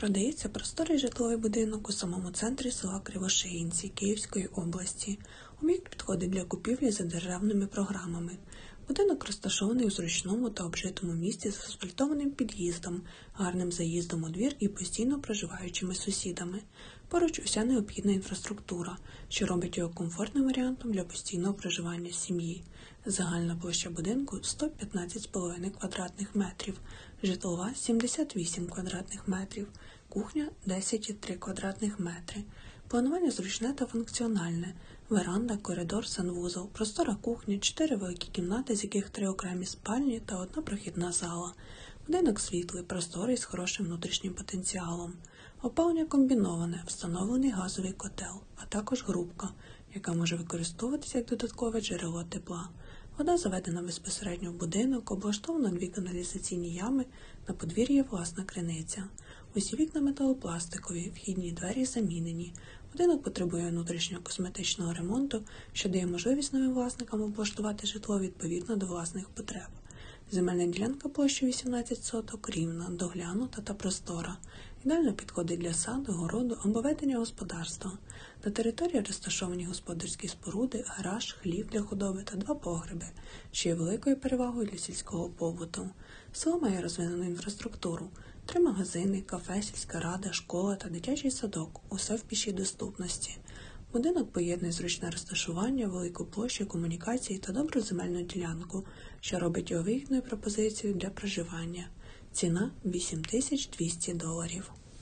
Продається просторий житловий будинок у самому центрі села Кривошиїнці Київської області. Об'єкт підходить для купівлі за державними програмами. Будинок розташований у зручному та обжитому місті з асфальтованим під'їздом, гарним заїздом у двір і постійно проживаючими сусідами. Поруч уся необхідна інфраструктура, що робить його комфортним варіантом для постійного проживання сім'ї. Загальна площа будинку 115,5 квадратних метрів, житлова 78 квадратних метрів, кухня 10,3 квадратних метри. Планування зручне та функціональне. Веранда, коридор, санвузол, простора кухня, чотири великі кімнати, з яких три окремі спальні та одна прохідна зала. Будинок світлий, просторий з хорошим внутрішнім потенціалом. Опалення комбіноване, встановлений газовий котел, а також грубка, яка може використовуватися як додаткове джерело тепла. Вода заведена безпосередньо в будинок, облаштовано дві каналізаційні ями, на подвір'ї власна криниця. Усі вікна металопластикові, вхідні двері замінені. Будинок потребує внутрішнього косметичного ремонту, що дає можливість новим власникам облаштувати житло відповідно до власних потреб. Земельна ділянка площею 18 соток, рівна, доглянута та простора. Ідеально підходить для саду, городу або ведення господарства. На території розташовані господарські споруди, гараж, хлів для худоби та два погреби, що є великою перевагою для сільського побуту. Село має розвинену інфраструктуру, три магазини, кафе, сільська рада, школа та дитячий садок усе в пішій доступності. Будинок поєднує зручне розташування, велику площу, комунікації та добру земельну ділянку, що робить його вигідною пропозицією для проживання. Ціна 8200 доларів.